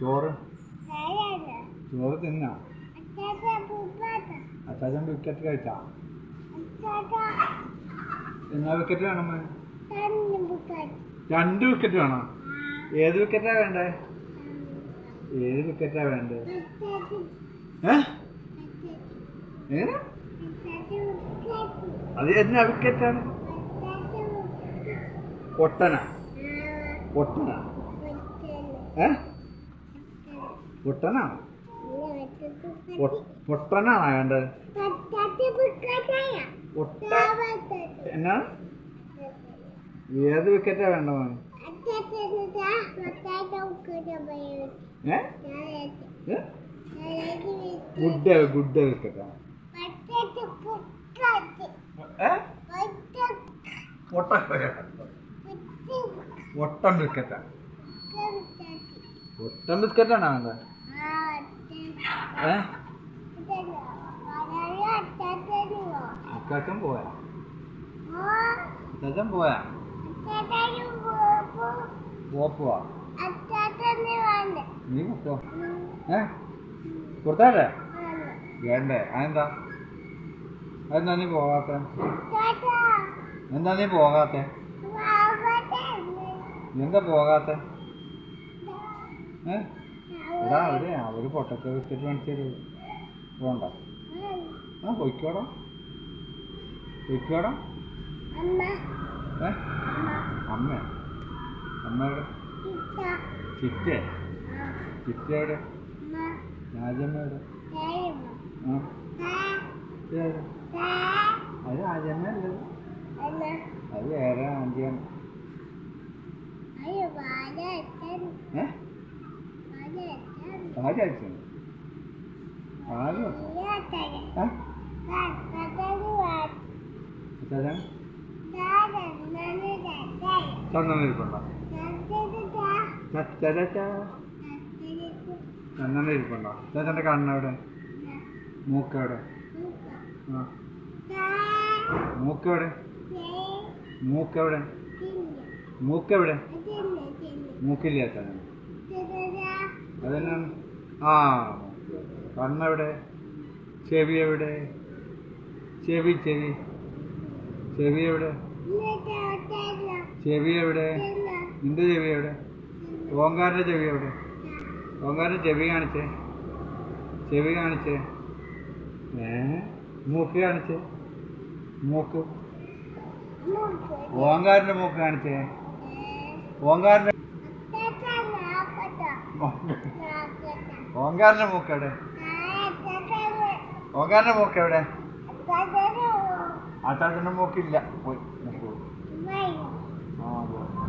ചോറ്? ചോറ് തിന്നാ? അച്ചാച്ചൻ വിക്കറ്റ് കഴിച്ചാ? എന്നാ വിക്കറ്റ് വേണം? രണ്ട് വിക്കറ്റ് വേണോ? ഏത് വിക്കറ്റാ വേണ്ടേ? ഏത് വിക്കറ്റാ വേണ്ടേ? അത് എന്നാ വിക്കറ്റാണ് ഒട്ടന ഒട്ടന ഏ? പൊട്ടനാണോ? പൊട്ടനാണ് പൊട്ട എന്നാ? ഏത് വിക്കറ്റാ വേണ്ട ഏ? ഗുഡ് ഗുഡ് വിക്കറ്റാ. ഏ? വിക്കറ്റാ. പൊട്ടൻ ബിസ്ക്കറ്റാണോ വേണ്ടത് അക്കാച്ചൻ പോയാ അച്ചാച്ചൻ പോയാ പോപ്പുവാ നീ പൊക്കോ ഏ? കൊടുത്താട്ടെ വേണ്ടേ. അതെന്താ? അതെന്താ നീ പോകാത്ത? എന്താ നീ പോകാത്ത? എന്താ പോകാത്ത? ഏ? എടാ അവർ അവർ പൊട്ടക്ക വെച്ചിട്ട് മേടിച്ചത് പോണ്ട ആ പൊയ്ക്കോടാ. പൊയ്ക്കോടാ. ഏ? അമ്മ. അമ്മ എവിടെ? ചിറ്റേ. ചിറ്റ എവിടെ? രാജമ്മ എവിടെ? അത് രാജമ്മ അല്ലത് അത് വേറെ ആന്റിയാണ് ഏ? ആര് അയച്ചത് ആര് ഏ അച്ഛൻ ചന്ദനം ഇരിപ്പുണ്ടോ ചച്ചാ ചന്ദനം ഇരിപ്പുണ്ടോ ചേച്ചന്റെ കണ്ണെവിടെ? മൂക്കെവിടെ? മൂക്കെവിടെ? മൂക്കെവിടെ? മൂക്കെവിടെ? മൂക്കില്ല ചേട്ടൻ ആ. കണ്ണെവിടെ ചെവി എവിടെ ചെവി ചെവി ചെവി എവിടെ ചെവി എവിടെ നിന്റെ ചെവി എവിടെ ഓങ്കാരന്റെ ചെവി എവിടെ ഓങ്കാരന്റെ ചെവി കാണിച്ചേ ചെവി കാണിച്ചേ ഏ മൂക്ക് കാണിച്ചേ മൂക്ക് ഓങ്കാരന്റെ മൂക്ക് കാണിച്ചേ ഓങ്കാരന്റെ ഓങ്കാരന്റെ മൂക്ക് എവിടെ ഓങ്കാറിന്റെ മൂക്ക് എവിടെ അച്ചാച്ചന്റെ മൂക്കില്ല. പോയി പോയി. ആ പോയി.